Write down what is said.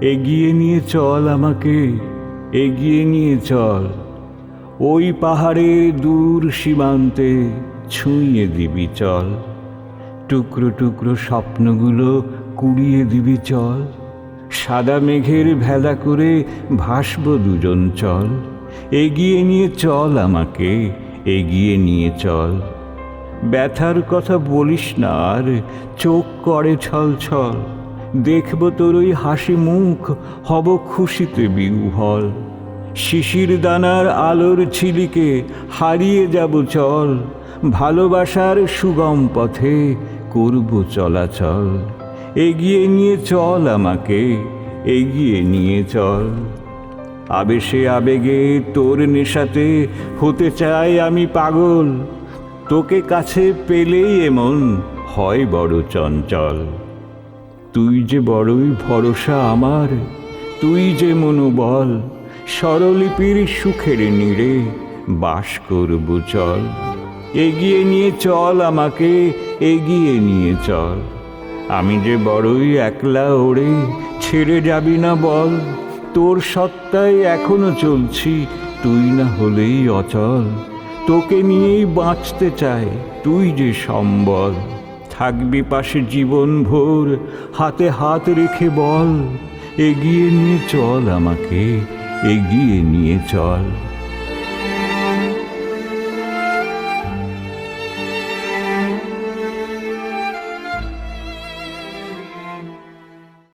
এগিয়ে নিয়ে চল আমাকে, এগিয়ে নিয়ে চল। ওই পাহাড়ের দূর সীমান্তে ছুঁয়ে দিবি চল। টুকরো টুকরো স্বপ্নগুলো কুড়িয়ে দিবি চল। সাদা মেঘের ভেলা করে ভাসব দুজন চল। এগিয়ে নিয়ে চল আমাকে, এগিয়ে নিয়ে চল। ব্যথার কথা বলিস না আর, চোখ করে ছল ছল দেখব তোর ওই হাসি মুখ, হব খুশিতে বিহ্বল। শিশির দানার আলোর ছিলিকে হারিয়ে যাব চল, ভালোবাসার সুগম পথে করব চলাচল। এগিয়ে নিয়ে চল আমাকে, এগিয়ে নিয়ে চল। আবেশে আবেগে তোর নেশাতে হতে চাই আমি পাগল, তোকে কাছে পেলেই এমন হয় বড় চঞ্চল। তুই যে বড়ই ভরসা আমার, তুই যে মনোবল, স্বরলিপির সুখের নীড়ে বাস করব চল। এগিয়ে নিয়ে চল আমাকে, এগিয়ে নিয়ে চল। আমি যে বড়ই একলা ওড়ে, ছেড়ে যাবি না বল। তোর সত্তায় এখনও চলছি, তুই না হলেই অচল। তোকে নিয়েই বাঁচতে চায় তুই যে সম্বল। থাকবি পাশে জীবন ভোর হাতে হাত রেখে বল, এগিয়ে নিয়ে চল আমাকে, এগিয়ে নিয়ে চল।